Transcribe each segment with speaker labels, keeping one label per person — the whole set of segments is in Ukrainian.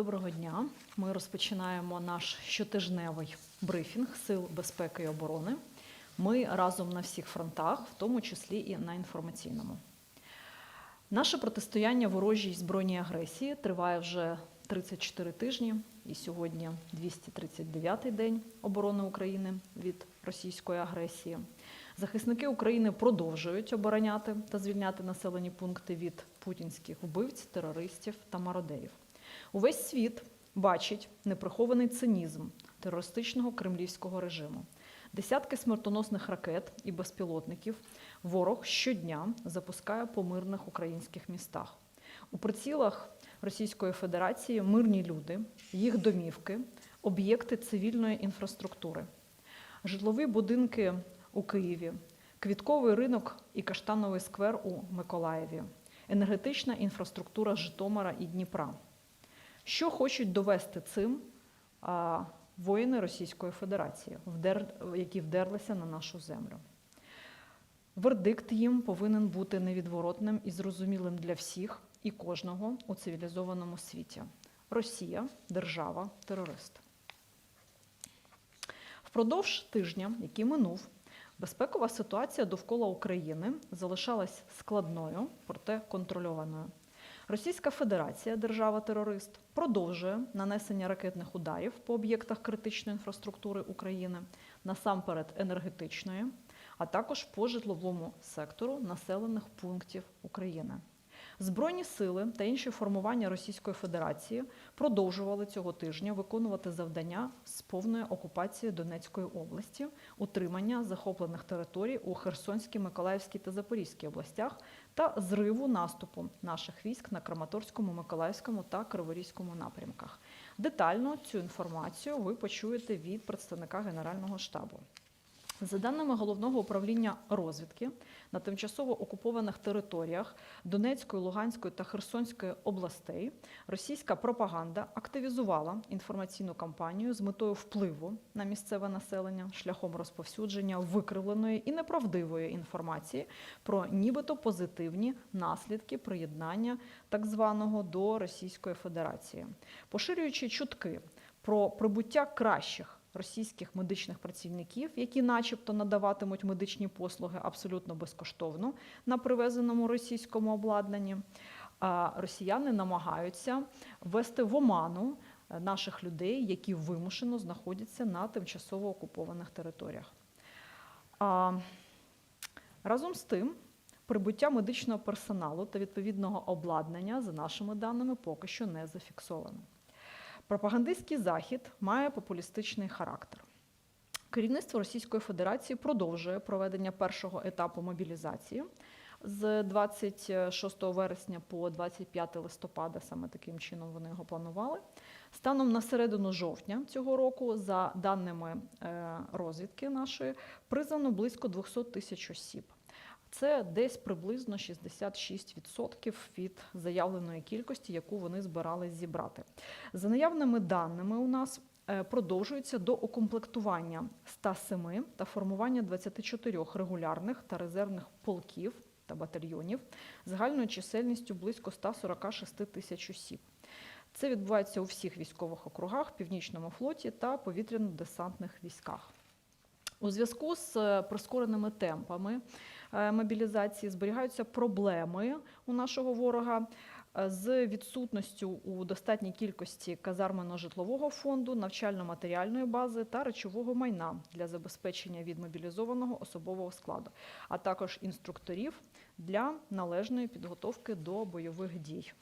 Speaker 1: доброго дня. Ми розпочинаємо наш щотижневий брифінг Сил безпеки і оборони. Ми разом на всіх фронтах, в тому числі і на інформаційному. Наше протистояння ворожій збройній агресії триває вже 34 тижні, і сьогодні 239-й день оборони України від російської агресії. Захисники України продовжують обороняти та звільняти населені пункти від путінських вбивць, терористів та мародерів. Увесь світ бачить неприхований цинізм терористичного кремлівського режиму. Десятки смертоносних ракет і безпілотників ворог щодня запускає по мирних українських містах. У прицілах Російської Федерації мирні люди, їх домівки, об'єкти цивільної інфраструктури, житлові будинки у Києві, квітковий ринок і каштановий сквер у Миколаєві, енергетична інфраструктура Житомира і Дніпра. Що хочуть довести цим а, воїни Російської Федерації, вдер, які вдерлися на нашу землю? Вердикт їм повинен бути невідворотним і зрозумілим для всіх і кожного у цивілізованому світі. Росія держава терорист. Впродовж тижня, який минув, безпекова ситуація довкола України залишалась складною, проте контрольованою. Російська Федерація, держава-терорист, продовжує нанесення ракетних ударів по об'єктах критичної інфраструктури України, насамперед енергетичної, а також по житловому сектору населених пунктів України. Збройні сили та інші формування Російської Федерації продовжували цього тижня виконувати завдання з повної окупації Донецької області, утримання захоплених територій у Херсонській, Миколаївській та Запорізькій областях та зриву наступу наших військ на Краматорському, Миколаївському та Криворізькому напрямках. Детально цю інформацію ви почуєте від представника Генерального штабу. За даними головного управління розвідки на тимчасово окупованих територіях Донецької, Луганської та Херсонської областей, російська пропаганда активізувала інформаційну кампанію з метою впливу на місцеве населення шляхом розповсюдження викривленої і неправдивої інформації про нібито позитивні наслідки приєднання так званого до Російської Федерації, поширюючи чутки про прибуття кращих російських медичних працівників, які, начебто, надаватимуть медичні послуги абсолютно безкоштовно на привезеному російському обладнанні. Росіяни намагаються ввести в оману наших людей, які вимушено знаходяться на тимчасово окупованих територіях. Разом з тим, прибуття медичного персоналу та відповідного обладнання, за нашими даними, поки що не зафіксовано. Пропагандистський захід має популістичний характер. Керівництво Російської Федерації продовжує проведення першого етапу мобілізації з 26 вересня по 25 листопада. Саме таким чином вони його планували. Станом на середину жовтня цього року, за даними розвідки нашої, призвано близько 200 тисяч осіб. Це десь приблизно 66% від заявленої кількості, яку вони збирались зібрати. За наявними даними, у нас продовжується доукомплектування 107 та формування 24 регулярних та резервних полків та батальйонів загальною чисельністю близько 146 тисяч осіб. Це відбувається у всіх військових округах, північному флоті та повітряно-десантних військах. У зв'язку з прискореними темпами мобілізації зберігаються проблеми у нашого ворога з відсутністю у достатній кількості казармено-житлового фонду, навчально-матеріальної бази та речового майна для забезпечення відмобілізованого особового складу, а також інструкторів для належної підготовки до бойових дій.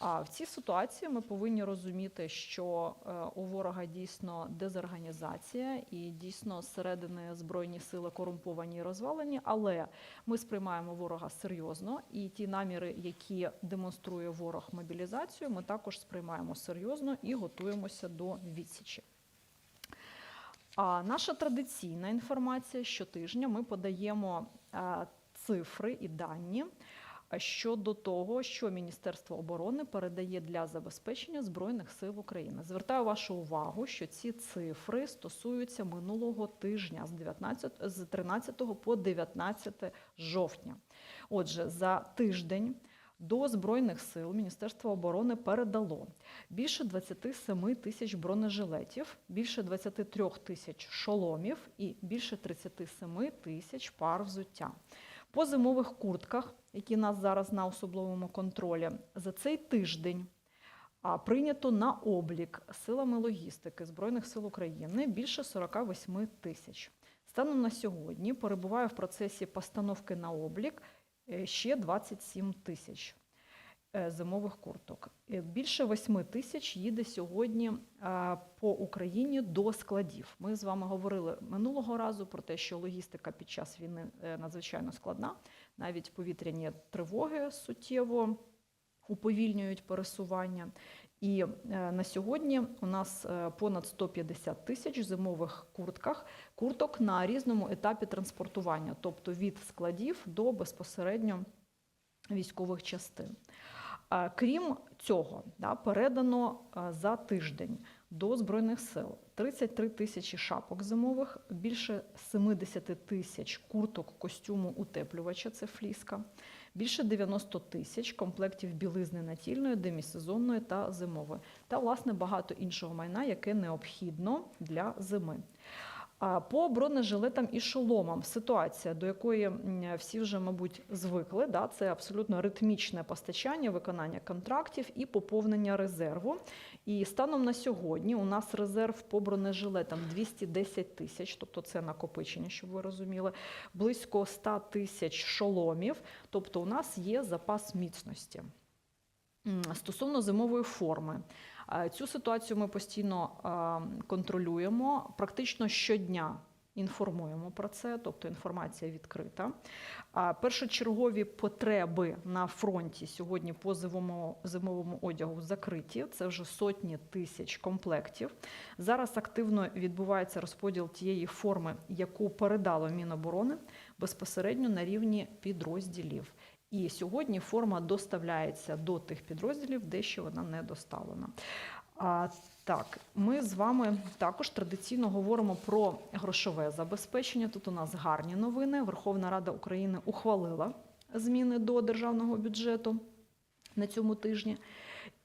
Speaker 1: А в цій ситуації ми повинні розуміти, що у ворога дійсно дезорганізація і дійсно зсередини збройні сили корумповані і розвалені, але ми сприймаємо ворога серйозно, і ті наміри, які демонструє ворог мобілізацію, ми також сприймаємо серйозно і готуємося до відсічі. А наша традиційна інформація щотижня ми подаємо цифри і дані щодо того, що Міністерство оборони передає для забезпечення Збройних сил України. Звертаю вашу увагу, що ці цифри стосуються минулого тижня з 19, з 13 по 19 жовтня. Отже, за тиждень До Збройних сил Міністерство оборони передало більше 27 тисяч бронежилетів, більше 23 тисяч шоломів і більше 37 тисяч пар взуття. По зимових куртках, які нас зараз на особливому контролі, за цей тиждень прийнято на облік силами логістики Збройних сил України більше 48 тисяч. Станом на сьогодні перебуває в процесі постановки на облік е, ще 27 тисяч зимових курток. Е, Більше 8 тисяч їде сьогодні е, по Україні до складів. Ми з вами говорили минулого разу про те, що логістика під час війни е, надзвичайно складна. Навіть повітряні тривоги суттєво уповільнюють пересування. І е, на сьогодні у нас е, понад 150 тисяч зимових куртках, курток на різному етапі транспортування, тобто від складів до безпосередньо військових частин. Крім цього, да, передано за тиждень до Збройних сил 33 тисячі шапок зимових, більше 70 тисяч курток костюму утеплювача, це фліска, більше 90 тисяч комплектів білизни натільної, демісезонної та зимової, та власне багато іншого майна, яке необхідно для зими. По бронежилетам і шоломам ситуація, до якої всі вже, мабуть, звикли, да, це абсолютно ритмічне постачання, виконання контрактів і поповнення резерву. І станом на сьогодні у нас резерв по бронежилетам 210 тисяч, тобто це накопичення, щоб ви розуміли, близько 100 тисяч шоломів, тобто у нас є запас міцності. Стосовно зимової форми, цю ситуацію ми постійно контролюємо. Практично щодня інформуємо про це, тобто інформація відкрита. Першочергові потреби на фронті сьогодні по зимовому, зимовому одягу закриті. Це вже сотні тисяч комплектів. Зараз активно відбувається розподіл тієї форми, яку передало Міноборони безпосередньо на рівні підрозділів. І сьогодні форма доставляється до тих підрозділів, де ще вона не доставлена. А, так, ми з вами також традиційно говоримо про грошове забезпечення. Тут у нас гарні новини. Верховна Рада України ухвалила зміни до державного бюджету на цьому тижні.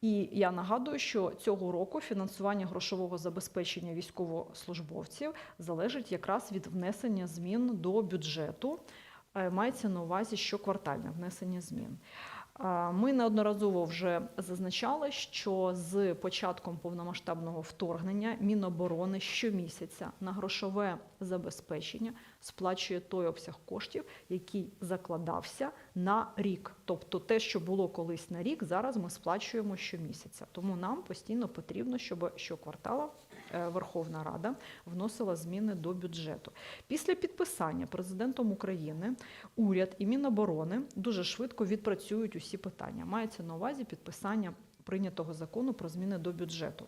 Speaker 1: І я нагадую, що цього року фінансування грошового забезпечення військовослужбовців залежить якраз від внесення змін до бюджету. Е, Мається на увазі щоквартальне внесення змін. Ми неодноразово вже зазначали, що з початком повномасштабного вторгнення Міноборони щомісяця на грошове забезпечення сплачує той обсяг коштів, який закладався на рік. Тобто те, що було колись на рік, зараз ми сплачуємо щомісяця. Тому нам постійно потрібно, щоб щоквартала е, Верховна Рада вносила зміни до бюджету. Після підписання президентом України уряд і Міноборони дуже швидко відпрацюють усі питання. Мається на увазі підписання прийнятого закону про зміни до бюджету.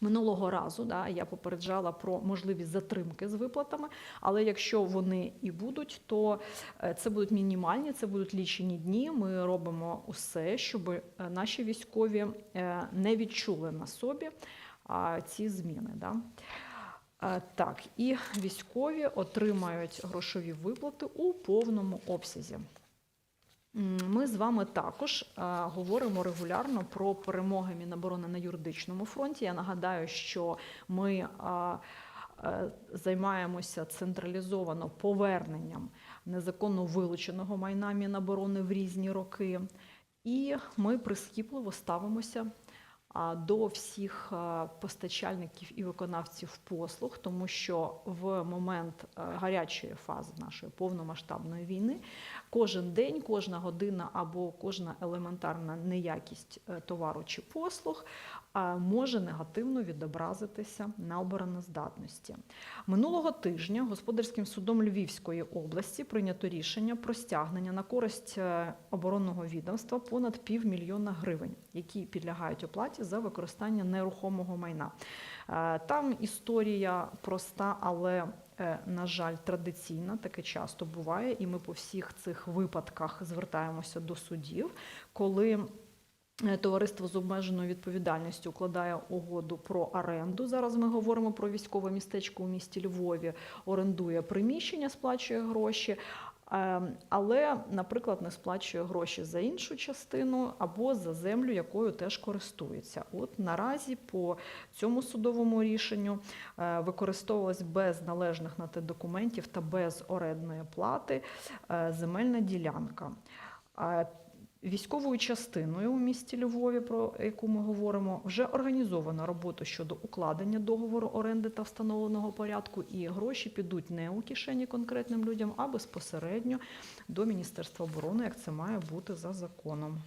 Speaker 1: Минулого разу да, я попереджала про можливість затримки з виплатами, але якщо вони і будуть, то е, це будуть мінімальні, це будуть лічені дні. Ми робимо усе, щоб е, наші військові е, не відчули на собі ці зміни. Да. Так, і військові отримають грошові виплати у повному обсязі. Ми з вами також говоримо регулярно про перемоги Міноборони на юридичному фронті. Я нагадаю, що ми займаємося централізовано поверненням незаконно вилученого майна Міноборони в різні роки, і ми прискіпливо ставимося до всіх постачальників і виконавців послуг, тому що в момент гарячої фази нашої повномасштабної війни кожен день, кожна година або кожна елементарна неякість е, товару чи послуг може негативно відобразитися на обороноздатності. Минулого тижня господарським судом Львівської області прийнято рішення про стягнення на користь е, оборонного відомства понад півмільйона гривень, які підлягають оплаті за використання нерухомого майна. Е, Там історія проста, але е, на жаль, традиційна, таке часто буває, і ми по всіх цих випадках звертаємося до судів, коли товариство з обмеженою відповідальністю укладає угоду про оренду. Зараз ми говоримо про військове містечко у місті Львові, орендує приміщення, сплачує гроші. Е, Але, наприклад, не сплачує гроші за іншу частину або за землю, якою теж користується. От наразі по цьому судовому рішенню е, використовувалась без належних на те документів та без орендної плати е, земельна ділянка. Військовою частиною у місті Львові, про яку ми говоримо, вже організована робота щодо укладення договору оренди та встановленого порядку, і гроші підуть не у кишені конкретним людям, а безпосередньо до Міністерства оборони, як це має бути за законом.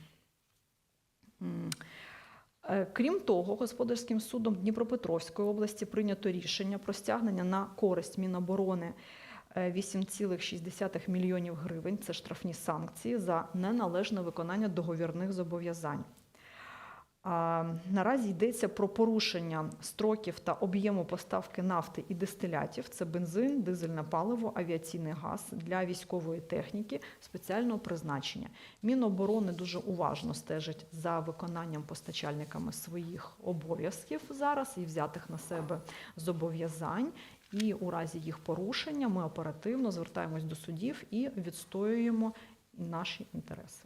Speaker 1: Е, Крім того, господарським судом Дніпропетровської області прийнято рішення про стягнення на користь Міноборони 8,6 мільйонів гривень. Це штрафні санкції за неналежне виконання договірних зобов'язань. Наразі йдеться про порушення строків та об'єму поставки нафти і дистилятів. Це бензин, дизельне паливо, авіаційний газ для військової техніки спеціального призначення. Міноборони дуже уважно стежить за виконанням постачальниками своїх обов'язків зараз і взятих на себе зобов'язань. І у разі їх порушення ми оперативно звертаємось до судів і відстоюємо наші інтереси.